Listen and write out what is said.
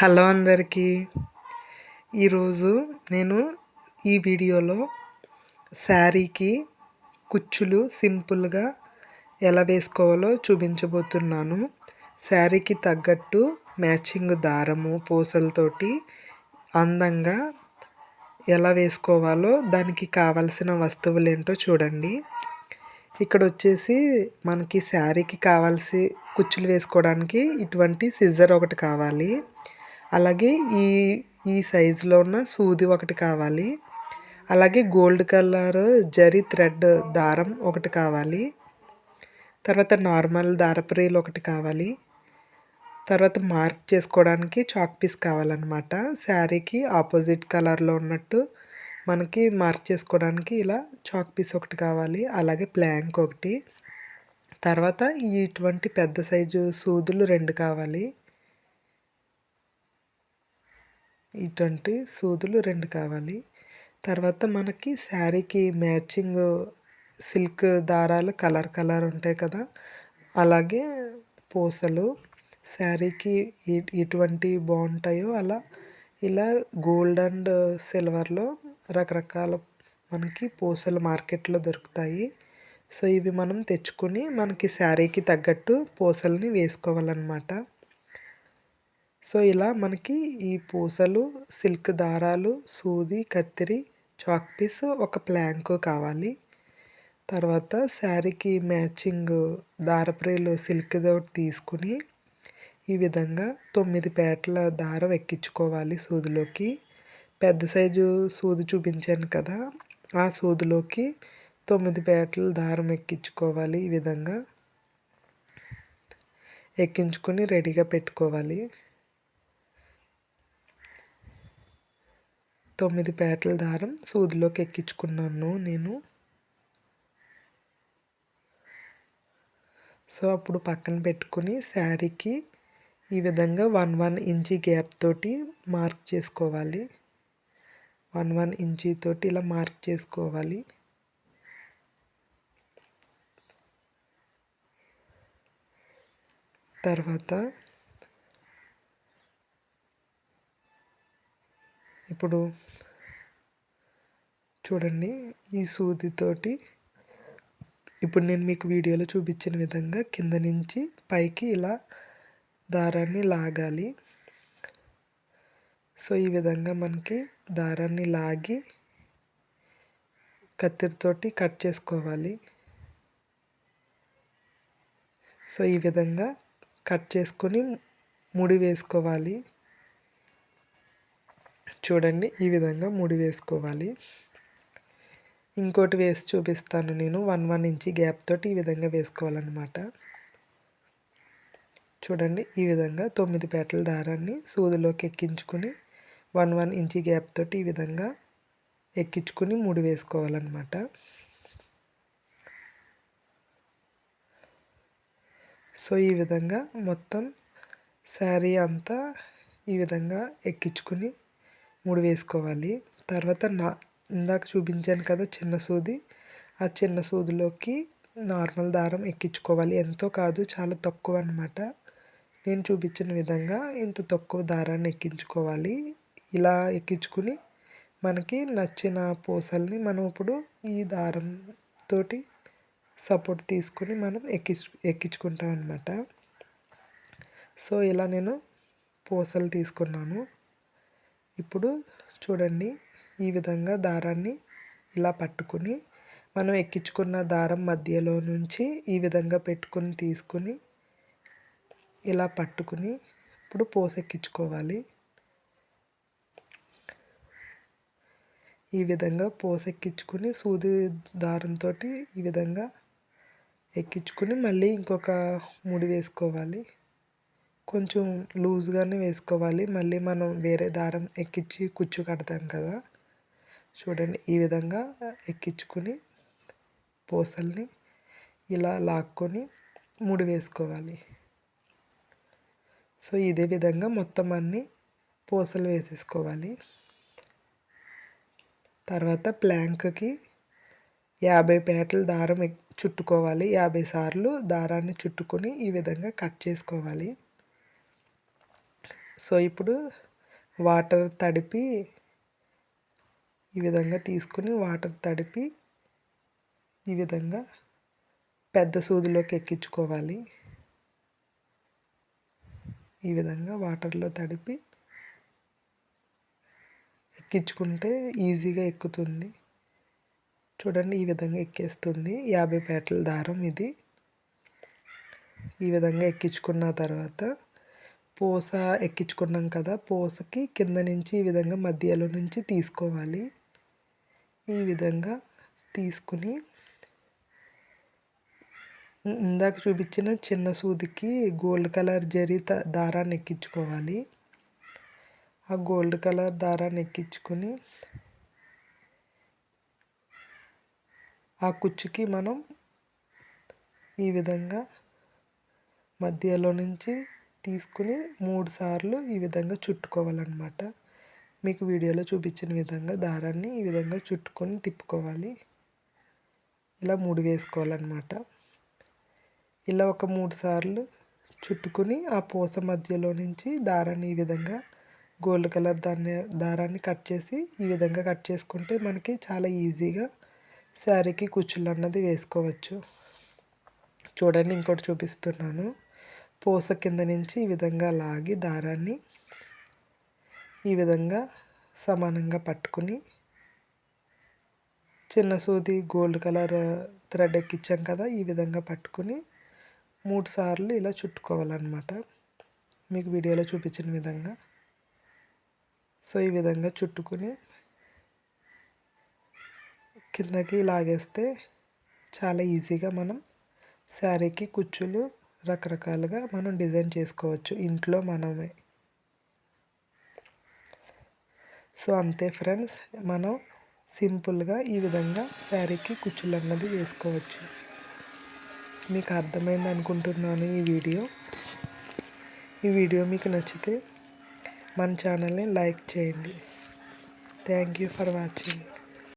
Hello అందరికీ. ఈరోజు నేను ఈ వీడియోలో శారీకి కుచ్చులు సింపుల్గా ఎలా వేసుకోవాలో చూపించబోతున్నాను. శారీకి తగ్గట్టు మ్యాచింగ్ దారము పూసలతోటి అందంగా ఎలా వేసుకోవాలో దానికి కావలసిన వస్తువులు ఏంటో చూడండి. ఇక్కడ వచ్చేసి మనకి శారీకి కావాల్సి కుచ్చులు వేసుకోవడానికి ఇటువంటి సిజర్ ఒకటి కావాలి. అలాగే ఈ ఈ సైజులో ఉన్న సూది ఒకటి కావాలి. అలాగే గోల్డ్ కలర్ జరీ థ్రెడ్ దారం ఒకటి కావాలి. తర్వాత నార్మల్ దారపు ఒకటి కావాలి. తర్వాత మార్క్ చేసుకోవడానికి చాక్ పీస్ కావాలన్నమాట. శారీకి ఆపోజిట్ కలర్లో ఉన్నట్టు మనకి మార్క్ చేసుకోవడానికి ఇలా చాక్ పీస్ ఒకటి కావాలి. అలాగే ప్లాంక్ ఒకటి. తర్వాత ఇటువంటి పెద్ద సైజు సూదులు రెండు కావాలి. ఇటువంటి సూదులు రెండు కావాలి. తర్వాత మనకి శారీకి మ్యాచింగ్ సిల్క్ దారాలు కలర్ కలర్ ఉంటాయి కదా. అలాగే పూసలు శారీకి ఎటువంటి బాగుంటాయో అలా ఇలా గోల్డ్ అండ్ సిల్వర్లో రకరకాల మనకి పూసలు మార్కెట్లో దొరుకుతాయి. సో ఇవి మనం తెచ్చుకుని మనకి శారీకి తగ్గట్టు పూసల్ని వేసుకోవాలన్నమాట. సో ఇలా మనకి ఈ పూసలు సిల్క్ దారాలు సూది కత్తిరి చాక్ పీస్ ఒక ప్లాంకు కావాలి. తర్వాత శారీకి మ్యాచింగ్ దారప్రేలు సిల్క్ ఒకటి తీసుకుని ఈ విధంగా తొమ్మిది పేటల దారం ఎక్కించుకోవాలి సూదిలోకి. పెద్ద సైజు సూది చూపించాను కదా ఆ సూదిలోకి తొమ్మిది పేటల దారం ఎక్కించుకోవాలి ఈ విధంగా. ఎక్కించుకొని రెడీగా పెట్టుకోవాలి. తొమ్మిది పేటల దారం సూదిలోకి ఎక్కించుకున్నాను నేను. సో అప్పుడు పక్కన పెట్టుకుని శారీకి ఈ విధంగా వన్ వన్ ఇంచి గ్యాప్ తోటి మార్క్ చేసుకోవాలి. వన్ వన్ ఇంచి తోటి ఇలా మార్క్ చేసుకోవాలి. తర్వాత ఇప్పుడు చూడండి ఈ సూదితోటి ఇప్పుడు నేను మీకు వీడియోలో చూపించిన విధంగా కింద నుంచి పైకి ఇలా దారాన్ని లాగాలి. సో ఈ విధంగా మనకి దారాన్ని లాగి కత్తిరితోటి కట్ చేసుకోవాలి. సో ఈ విధంగా కట్ చేసుకొని ముడి వేసుకోవాలి. చూడండి ఈ విధంగా ముడి వేసుకోవాలి. ఇంకోటి వేసి చూపిస్తాను నేను. వన్ వన్ ఇంచి గ్యాప్ తోటి ఈ విధంగా వేసుకోవాలన్నమాట. చూడండి ఈ విధంగా తొమ్మిది పేటల దారాన్ని సూదిలోకి ఎక్కించుకుని వన్ వన్ ఇంచి గ్యాప్ తోటి ఈ విధంగా ఎక్కించుకుని ముడి వేసుకోవాలన్నమాట. సో ఈ విధంగా మొత్తం శారీ అంతా ఈ విధంగా ఎక్కించుకుని మూడు వేసుకోవాలి. తర్వాత నా ఇందాక చూపించాను కదా చిన్న సూది. ఆ చిన్న సూదిలోకి నార్మల్ దారం ఎక్కించుకోవాలి. ఎంతో కాదు చాలా తక్కువ అనమాట నేను చూపించిన విధంగా ఇంత తక్కువ దారాన్ని ఎక్కించుకోవాలి. ఇలా ఎక్కించుకుని మనకి నచ్చిన పూసల్ని మనం ఇప్పుడు ఈ దారం తోటి సపోర్ట్ తీసుకుని మనం ఎక్కించు ఎక్కించుకుంటాం అనమాట సో ఇలా నేను పూసలు తీసుకున్నాను. ఇప్పుడు చూడండి ఈ విధంగా దారాన్ని ఇలా పట్టుకుని మనం ఎక్కించుకున్న దారం మధ్యలో నుంచి ఈ విధంగా పెట్టుకుని తీసుకుని ఇలా పట్టుకుని ఇప్పుడు పోసెక్కించుకోవాలి. ఈ విధంగా పోసెక్కించుకుని సూది దారంతో ఈ విధంగా ఎక్కించుకుని మళ్ళీ ఇంకొక ముడి వేసుకోవాలి. కొంచెం లూజ్గానే వేసుకోవాలి. మళ్ళీ మనం వేరే దారం ఎక్కించి కుచ్చు కడతాం కదా. చూడండి ఈ విధంగా ఎక్కించుకొని పూసల్ని ఇలా లాక్కొని ముడి వేసుకోవాలి. సో ఇదే విధంగా మొత్తం అన్నీ పూసలు వేసేసుకోవాలి. తర్వాత ప్లాంక్కి యాభై పేటల దారం చుట్టుకోవాలి. యాభై సార్లు దారాన్ని చుట్టుకొని ఈ విధంగా కట్ చేసుకోవాలి. సో ఇప్పుడు వాటర్ తడిపి ఈ విధంగా తీసుకుని వాటర్ తడిపి ఈ విధంగా పెద్ద సూదిలోకి ఎక్కించుకోవాలి. ఈ విధంగా వాటర్లో తడిపి ఎక్కించుకుంటే ఈజీగా ఎక్కుతుంది. చూడండి ఈ విధంగా ఎక్కేస్తుంది. యాభై పేటల దారం ఇది. ఈ విధంగా ఎక్కించుకున్న తర్వాత పూస ఎక్కించుకున్నాం కదా పూసకి కింద నుంచి ఈ విధంగా మధ్యలో నుంచి తీసుకోవాలి. ఈ విధంగా తీసుకుని ఇందాక చూపించిన చిన్న సూదికి గోల్డ్ కలర్ జరి దారాన్ని ఎక్కించుకోవాలి. ఆ గోల్డ్ కలర్ దారాన్ని ఎక్కించుకొని ఆ కుచ్చుకి మనం ఈ విధంగా మధ్యలో నుంచి తీసుకుని మూడు సార్లు ఈ విధంగా చుట్టుకోవాలన్నమాట. మీకు వీడియోలో చూపించిన విధంగా దారాన్ని ఈ విధంగా చుట్టుకొని తిప్పుకోవాలి. ఇలా మూడు వేసుకోవాలన్నమాట. ఇలా ఒక మూడు సార్లు చుట్టుకుని ఆ పూస మధ్యలో నుంచి దారాన్ని ఈ విధంగా గోల్డ్ కలర్ దాన్ని దారాన్ని కట్ చేసి ఈ విధంగా కట్ చేసుకుంటే మనకి చాలా ఈజీగా శారీకి కుచ్చులు అన్నది వేసుకోవచ్చు. చూడండి ఇంకోటి చూపిస్తున్నాను. పూస కింద నుంచి ఈ విధంగా లాగి దారాన్ని ఈ విధంగా సమానంగా పట్టుకుని చిన్న సూది గోల్డ్ కలర్ థ్రెడ్ ఎక్కించాం కదా ఈ విధంగా పట్టుకుని మూడు సార్లు ఇలా చుట్టుకోవాలన్నమాట. మీకు వీడియోలో చూపించిన విధంగా. సో ఈ విధంగా చుట్టుకుని కిందకి లాగేస్తే చాలా ఈజీగా మనం శారీకి కుచ్చులు రకరకాలుగా మనం డిజైన్ చేసుకోవచ్చు ఇంట్లో మనమే. సో అంతే ఫ్రెండ్స్. మనం సింపుల్గా ఈ విధంగా శారీకి కుచ్చులు అన్నది వేసుకోవచ్చు. మీకు అర్థమైంది అనుకుంటున్నాను ఈ వీడియో. ఈ వీడియో మీకు నచ్చితే మన ఛానల్ని లైక్ చేయండి. Thank you for watching.